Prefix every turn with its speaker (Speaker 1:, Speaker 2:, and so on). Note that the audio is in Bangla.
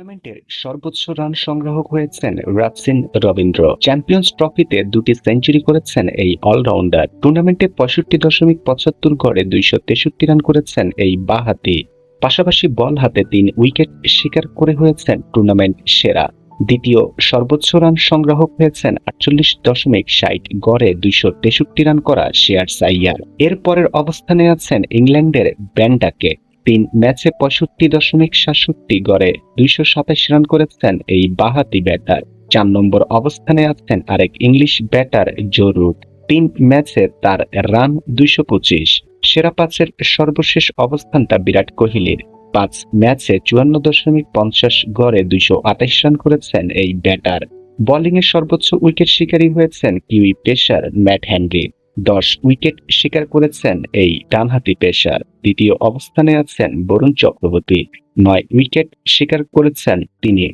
Speaker 1: টুর্নামেন্টের সর্বোচ্চ রান সংগ্রাহক হয়েছেন রাফসিন রবীন্দ্র। চ্যাম্পিয়ন্স ট্রফিতে দুটি সেঞ্চুরি করেছেন এই অলরাউন্ডার। টুর্নামেন্টে পঁয়ষট্টি দশমিক পঁচাত্তর গড়ে দুইশো তেষট্টি রান করেছেন এই বাহাতি। পাশাপাশি বল হাতে তিন উইকেট শিকার করে হয়েছেন টুর্নামেন্ট সেরা। দ্বিতীয় সর্বোচ্চ রান সংগ্রাহক হয়েছেন আটচল্লিশ দশমিক ষাট গড়ে দুইশো তেষট্টি রান করা শেয়ার সাইয়ার। এর পরের অবস্থানে আছেন ইংল্যান্ডের ব্যান্ডাকে। তিন ম্যাচে পঁয়ষট্টি দশমিক সাতষট্টি গড়ে দুইশো সাতাশ রান করেছেন এই বাহাতি ব্যাটার। চার নম্বর অবস্থানে আছেন আরেক ইংলিশ ব্যাটার জরুর তিন ম্যাচে তার রান দুইশো পঁচিশ। সেরা পাঁচের সর্বশেষ অবস্থানটা বিরাট কোহলির। পাঁচ ম্যাচে চুয়ান্ন দশমিক পঞ্চাশ গড়ে দুইশো আঠাশ রান করেছেন এই ব্যাটার। বোলিংয়ে সর্বোচ্চ উইকেট শিকারী হয়েছেন কিউই পেসার ম্যাট হ্যানরি। দশ উইকেট শিকার করেছেন এই ডানহাতি পেশার দ্বিতীয় অবস্থানে আছেন বরুণ চক্রবর্তী। নয় উইকেট শিকার করেছেন তিনি।